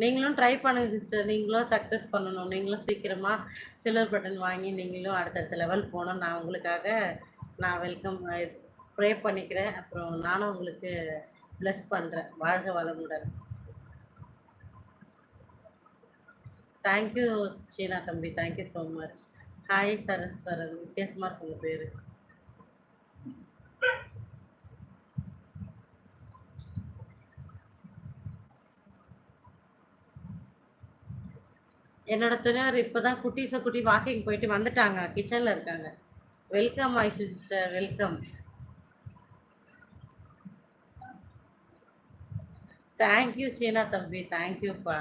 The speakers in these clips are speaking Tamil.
நீங்களும் ட்ரை பண்ணுங்க சிஸ்டர் நீங்களும் சக்ஸஸ் பண்ணணும். நீங்களும் சீக்கிரமாக சில்வர் பட்டன் வாங்கி நீங்களும் அடுத்தடுத்த லெவல் போகணும். நான் உங்களுக்காக நான் வெல்கம் ப்ரே பண்ணிக்கிறேன். அப்புறம் நானும் உங்களுக்கு ப்ளஸ் பண்ணுறேன் வாழ்க வளமுடன். தேங்க்யூ சீனா தம்பி. Thank you so much hi Saraswaran வித்தியாசமாக இருக்கு உங்கள் பேர். என்னோட துணைவர் இப்போதான் குட்டீஸை குட்டி வாக்கிங் போயிட்டு வந்துட்டாங்க. கிச்சனில் இருக்காங்க. Welcome Aishu sister welcome thank you Seena தம்பி. தேங்க்யூப்பா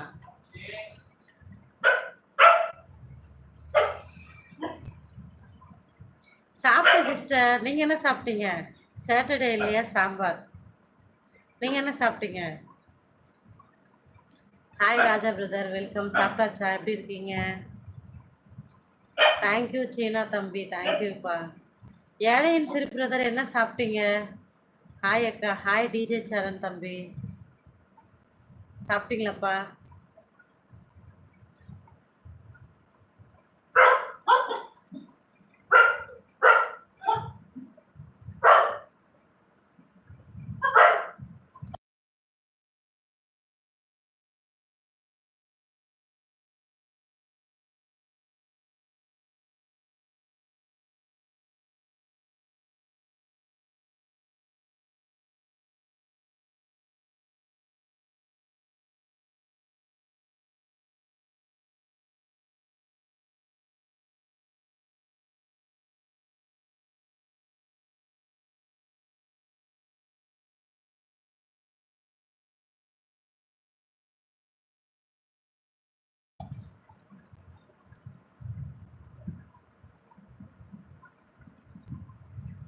சாப்பிட்டேன் சிஸ்டர் நீங்கள் என்ன சாப்பிட்டீங்க? சாட்டர்டே இல்லையா சாம்பார்? நீங்கள் என்ன சாப்பிட்டீங்க? ஹாய் ராஜா பிரதர் வெல்கம் சாப்பிட்டாச்சா? எப்படி இருக்கீங்க? தேங்க்யூ சீனா தம்பி. தேங்க்யூப்பா ஏழையின் சிறு பிரதர் என்ன சாப்பிட்டீங்க? ஹாய் அக்கா. ஹாய் டிஜே சரண் தம்பி. சாப்பிட்டீங்களாப்பா?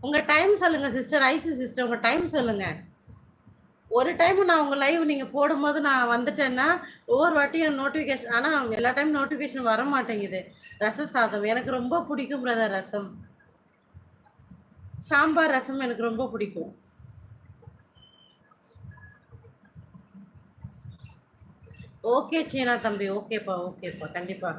உங்க டைம் சொல்லுங்க சிஸ்டர் ஐசி சிஸ்டர் உங்க டைம் சொல்லுங்க. ஒரு டைம் நான் உங்க லைவ் நீங்க போடும்போது நான் வந்துட்டேன்னா ஒவ்வொரு வாட்டியும் நோட்டிஃபிகேஷன் ஆனா எல்லா டைம் நோட்டிஃபிகேஷன் வர மாட்டேங்குது ரச சாதம். எனக்கு ரொம்ப பிடிக்கும் பிரதர் ரசம். சாம்பார் ரசம் எனக்கு ரொம்ப பிடிக்கும். ஓகே சீனா தம்பி. ஓகேப்பா ஓகேப்பா. கண்டிப்பா.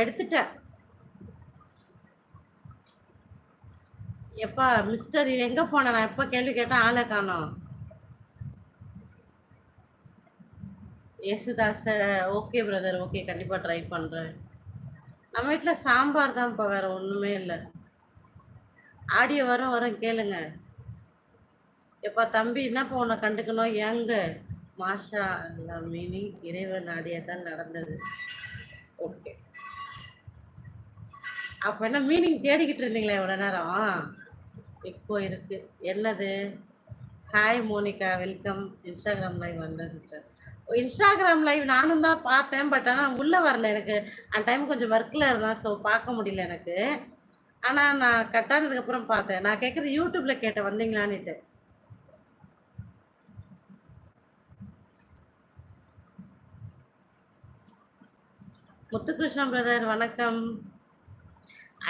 எடுத்துட்டேன். எப்பா மிஸ்டர் எங்க போன நான் எப்ப கேள்வி கேட்டேன் ஆளை காணோம். யேசுதாச ஓகே பிரதர் ஓகே கண்டிப்பா ட்ரை பண்றேன். நம்ம வீட்டுல சாம்பார் தான்ப்பா வேற ஒண்ணுமே இல்லை. ஆடியோ வரும் வரும் கேளுங்க. எப்பா தம்பி என்னப்பா உன்னை கண்டுக்கணும்? எங்க? மாஷா அல்லா மீனிங் இறைவன் ஆடியா தான் நடந்தது. ஓகே அப்ப என்ன மீனிங் தேடிக்கிட்டு இருந்தீங்களா இவ்வளவு நேரம்? இப்போ இருக்கு. என்னது? Hi Monica welcome Instagram live வந்தேன் சிஸ்டர் இன்ஸ்டாகிராம் லைவ் நானும் தான் பார்த்தேன் பட் ஆனால் உள்ளே வரல எனக்கு. அந்த டைம் கொஞ்சம் ஒர்க்கில் இருந்தேன் ஸோ பார்க்க முடியல எனக்கு. ஆனால் நான் கட் ஆனதுக்கப்புறம் பார்த்தேன். நான் கேட்குறது யூடியூப்பில் கேட்டேன் வந்தீங்களான்னுட்டு. முத்துகிருஷ்ணா பிரதர் வணக்கம்.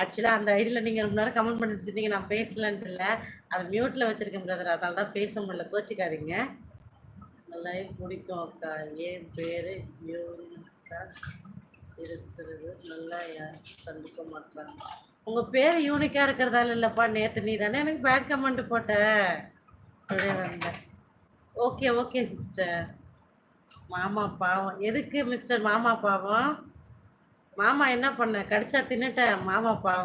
ஆக்சுவலாக அந்த ஐடியில் நீங்கள் ரொம்ப நேரம் கமெண்ட் பண்ணிட்டு இருந்தீங்க நான் பேசலன்ட்டு இல்லை. அதை மியூட்டில் வச்சுருக்கேன் பிரதர் அதனால தான் பேச முடியல. கோச்சிக்காதீங்க. லைவ் பிடிக்கும் அக்கா. ஏன் பேர் யூனிக்கா இருக்கிறது? நல்லா யார் கண்டுக்க மாட்டாங்க. உங்கள் பேர் யூனிக்காக இருக்கிறதால இல்லைப்பா நேற்று நீ தானே எனக்கு பேட் கமெண்ட் போட்ட. அப்படியே வந்தேன் ஓகே ஓகே சிஸ்டர் மாமா பாவம். எதுக்கு மிஸ்டர் மாமா பாவம்? மாமா என்ன பண்ண? கடிச்சா தின்னுட்டேன் மாமா பாவம்.